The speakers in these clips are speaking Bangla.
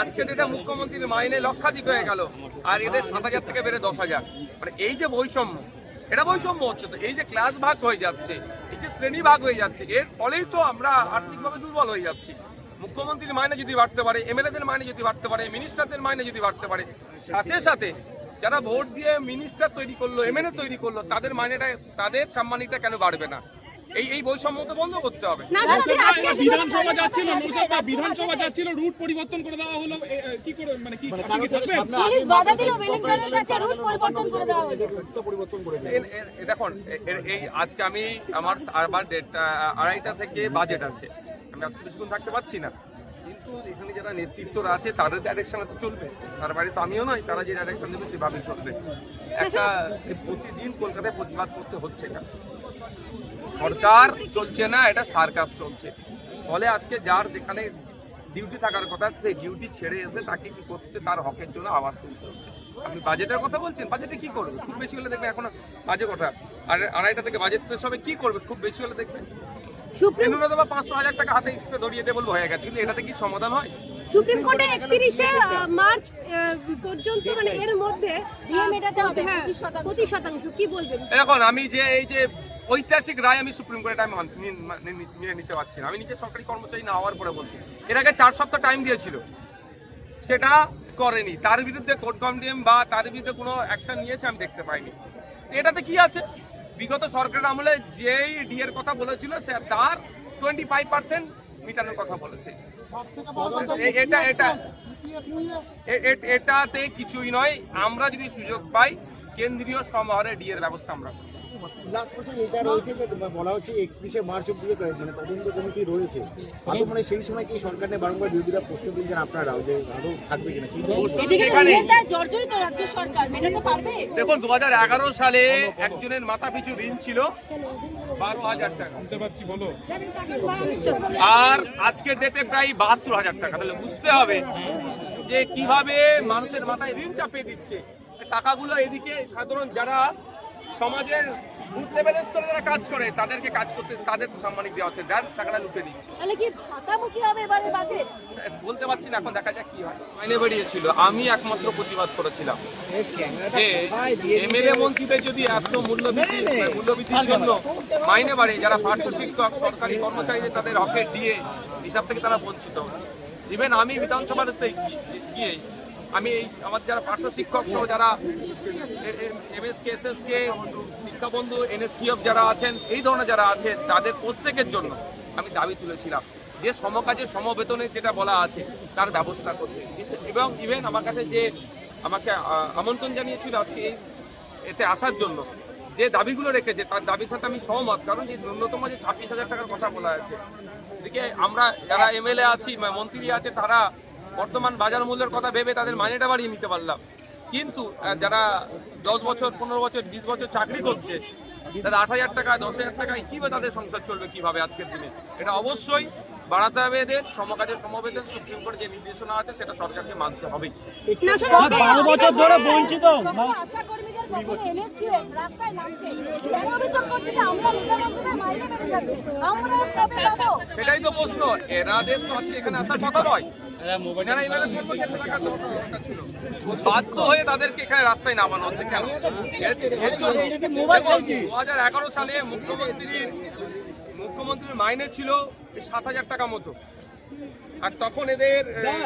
আজকে এটা মুখ্যমন্ত্রীর মাইনে লক্ষাধিক হয়ে গেল, আর এদের সাত হাজার থেকে বেড়ে দশ হাজার। মানে এই যে বৈষম্য, এটা বৈষম্য হচ্ছে তো, এই যে ক্লাস ভাগ হয়ে যাচ্ছে, এই যে শ্রেণি ভাগ হয়ে যাচ্ছে, এর ফলেই তো আমরা আর্থিকভাবে দুর্বল হয়ে যাচ্ছি। মুখ্যমন্ত্রীর মাইনে যদি বাড়তে পারে, এমএলএদের মাইনে যদি বাড়তে পারে, মিনিস্টারদের মাইনে যদি বাড়তে পারে, সাথে সাথে যারা ভোট দিয়ে মিনিস্টার তৈরি করল, এমএলএ তৈরি করল, তাদের মাইনেটা তাদের সম্মানিটা কেন বাড়বে না? এই এই বৈষম্য তো বন্ধ করতে হবে। আজকে বিধানসভা যাচ্ছিল নৌসাদা বিধানসভা যাচ্ছিল রুট পরিবর্তন করে দেওয়া হলো কি করে মানে কি আপনি পুলিশ বাধা দিল ওয়েলিংটনের কাছে রুট পরিবর্তন করে দেওয়া হলো এর- এর- দেখুন এই আজকে আমি আমার ডেটটা আড়াইটা থেকে বাজেট আছে। আমি আজকে কিছুক্ষণ থাকতে পারছি না। কিন্তু এখানে যারা নেতৃত্বরা আছে তাদের ডাইরেকশনে তো চলবে। তার বাইরে তো আমিও নয় তারা যে ডাইরেকশন দেবে সেভাবে চলবে। একটা প্রতিদিন কলকাতায় প্রতিবাদ করতে হচ্ছে না। সরকার চলছে না এটা সার্কাস চলছে। ফলে আজকে যার যেখানে ডিউটি থাকার কথা সেই ডিউটি ছেড়ে এসে তাকে কি করতে তার হকের জন্য আওয়াজ তুলতে হচ্ছে। আপনি বাজেটের কথা বলছেন বাজেটে কি করবে? খুব বেশি হলে দেখবে এখন বাজে কথা। আর আড়াইটা থেকে বাজেট পেশ হবে কি করবে? খুব বেশি হলে দেখবে? ন্যূনতম পাঁচশো হাজার টাকা হাতে ধরিয়ে দেবো হয়ে গেছে কিন্তু এটাতে কি সমাধান হয়? সুপ্রিম কোর্টে একত্রিশে মার্চ পর্যন্ত মানে এর মধ্যে মেটাতে হবে, 25 শতাংশ। কি বলবেন? এখন আমি যে এই যে ঐতিহাসিক রায় আমি সুপ্রিম কোর্টে আমি মান- নিতে পারছি না। আমি নিজে সরকারি কর্মচারী না হওয়ার পরে বলছি। এর আগে চার সপ্তাহ টাইম দিয়েছিল। সেটা করেনি। তার বিরুদ্ধে কোর্ট কমডিএম বা তার বিরুদ্ধে কোনো অ্যাকশন নিয়েছে আমি দেখতে পাইনি। এটাতে কি আছে? বিগত সরকারের আমলে যেই ডিএর কথা বলেছিল সে তার টোয়েন্টি ফাইভ পার্সেন্ট মিটানোর কথা বলেছে। এটা এটা এটাতে কিছুই নয়। আমরা যদি সুযোগ পাই কেন্দ্রীয় সমাহারে ডিএর ব্যবস্থা আমরা। লাস্ট বছর এটা রয়েছে যে বলা হচ্ছে একত্রিশে মার্চ অব্দি মানে তদন্ত কমিটি রয়েছে। আদৌ মানে সেই সময় কি সরকারের বারংবার বিরোধীরা প্রশ্ন তুলছেন আপনারাও যে আদৌ থাকবে কিনা সেই এদিকে সেখানে ঋণের জর্জরিত রাজ্য সরকার মেটাতে পারবে? দেখুন দু সালে একজনের মাথা পিছু ঋণ ছিল বারো হাজার টাকা। বলো। আর আজকের ডেটে প্রায় বাহাত্তর হাজার টাকা। তাহলে বুঝতে হবে যে কীভাবে মানুষের মাথায় ঋণ চাপিয়ে দিচ্ছে। টাকাগুলো এদিকে সাধারণ যারা সমাজের বুথ লেভেলের স্তরে যারা কাজ করে তাদেরকে কাজ করতে তাদের সাম্মানিক দেওয়া হচ্ছে। যার টাকাটা লুটে দিচ্ছে তাহলে কি ভাতামুখী হবে এবারে বাজেট? বলতে পারছি না এখন দেখা যাক কি হয়। মাইনে বেরিয়েছিল। আমি একমাত্র প্রতিবাদ করেছিলাম। যে এমএলএ মন্ত্রীদের যদি এত মূল্যবৃদ্ধি মূল্যবৃদ্ধির জন্য মাইনে বাড়ে যারা পার্শ্ব শিক্ষক সরকারি কর্মচারীদের তাদের হকের দিয়ে হিসাব থেকে তারা বঞ্চিত হচ্ছে। ইভেন আমি বিধানসভাতে গিয়ে আমি এই আমার যারা পার্শ্ব শিক্ষক সহ যারা এমএসকে এসএসকে শিক্ষাবন্ধু এনএসকিএফ যারা আছেন, এই ধরনের যারা আছেন তাদের প্রত্যেকের জন্য আমি দাবি তুলেছিলাম যে সমকাজে সমবেতনের যেটা বলা আছে, তার ব্যবস্থা করতে। এবং ইভেন আমার কাছে যে আমাকে আমন্ত্রণ জানিয়েছিল আজকে এই, এতে আসার জন্য, যে দাবিগুলো রেখেছে, তার দাবির সাথে আমি সহমত। কারণ যে ন্যূনতম যে ছাব্বিশ হাজার টাকার কথা বলা আছে এদিকে আমরা যারা এমএলএ আছি মন্ত্রী আছে, তারা বর্তমান বাজার মূল্যের কথা ভেবে তাদের মাইনেটা বাড়িয়ে নিতে পারলাম। কিন্তু যারা দশ বছর পনেরো বছর বিশ বছর চাকরি করছে তাদের আট হাজার টাকা দশ হাজার টাকায় কীভাবে তাদের সংসার চলবে কীভাবে আজকের দিনে? এটা অবশ্যই বাড়াতে হবে এদের সমকাজের সমবেদন সুপ্রিম কোর্ট যে নির্দেশনা আছে সেটা সরকারকে মানতে বারো বছর ধরে বঞ্চিত। পাবো সেটাই তো প্রশ্ন। এরাদের তো আজকে এখানে আসার কথা নয়। ছিল। বাধ্য হয়ে তাদেরকে এখানে রাস্তায় নামানো হচ্ছে। কেন দু হাজার এগারো সালে মুখ্যমন্ত্রীর মুখ্যমন্ত্রীর মাইনে ছিল সাত হাজার টাকা মতো। আর তখন এদের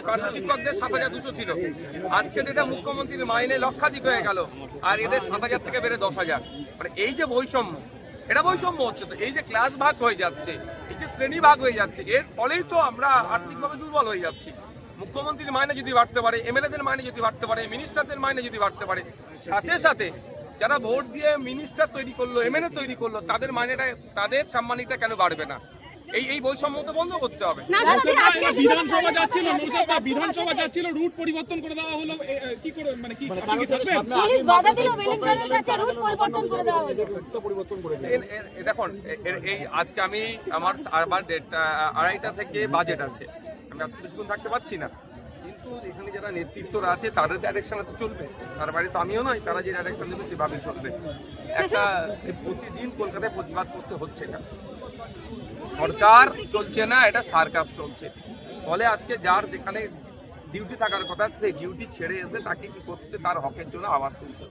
পার্শ্ব শিক্ষকদের সাত হাজার দুশো ছিল। আজকে এটা মুখ্যমন্ত্রীর মাইনে লক্ষাধিক হয়ে গেল। আর এদের সাত হাজার থেকে বেড়ে দশ হাজার। মানে এই যে বৈষম্য এটা বৈষম্য হচ্ছে তো। এই যে ক্লাস ভাগ হয়ে যাচ্ছে এই যে শ্রেণি ভাগ হয়ে যাচ্ছে এর ফলেই তো আমরা আর্থিকভাবে দুর্বল হয়ে যাচ্ছি। মুখ্যমন্ত্রীর মাইনে যদি বাড়তে পারে এমএলএদের মাইনে যদি বাড়তে পারে মিনিস্টারদের মাইনে যদি বাড়তে পারে সাথে সাথে যারা ভোট দিয়ে মিনিস্টার তৈরি করল এমএলএ তৈরি করল তাদের মাইনেটা তাদের সম্মানিটা কেন বাড়বে না? এই এই বৈষম্য তো বন্ধ করতে হবে। না শুধু আজকে বিধানসভা যাচ্ছিল বিধানসভা যাচ্ছিল রুট পরিবর্তন করে দেওয়া হলো কি করে মানে কি আপনি পুলিশ বাধা দিল ওয়েলিংটনের কাছে রুট পরিবর্তন করে দেওয়া হলো। পরিবর্তন করে দেখুন এই আজকে আমি আমার আরবার ডেটটা আড়াইটা থেকে বাজেট আছে। আজকে কিছুক্ষণ থাকতে পারছি না। কিন্তু এখানে যারা নেতৃত্বরা আছে, তাদের ডাইরেকশনে তো চলবে। তার বাড়িতে আমিও নয় তারা যে ডাইরেকশন দেবে সেভাবে চলবে। একটা প্রতিদিন কলকাতায় প্রতিবাদ করতে হচ্ছে না। সরকার চলছে না, এটা সার্কাস চলছে। ফলে আজকে যার যেখানে ডিউটি থাকার কথা সেই ডিউটি ছেড়ে এসে তাকে কি করতে, তার হকের জন্য আওয়াজ তুলতে।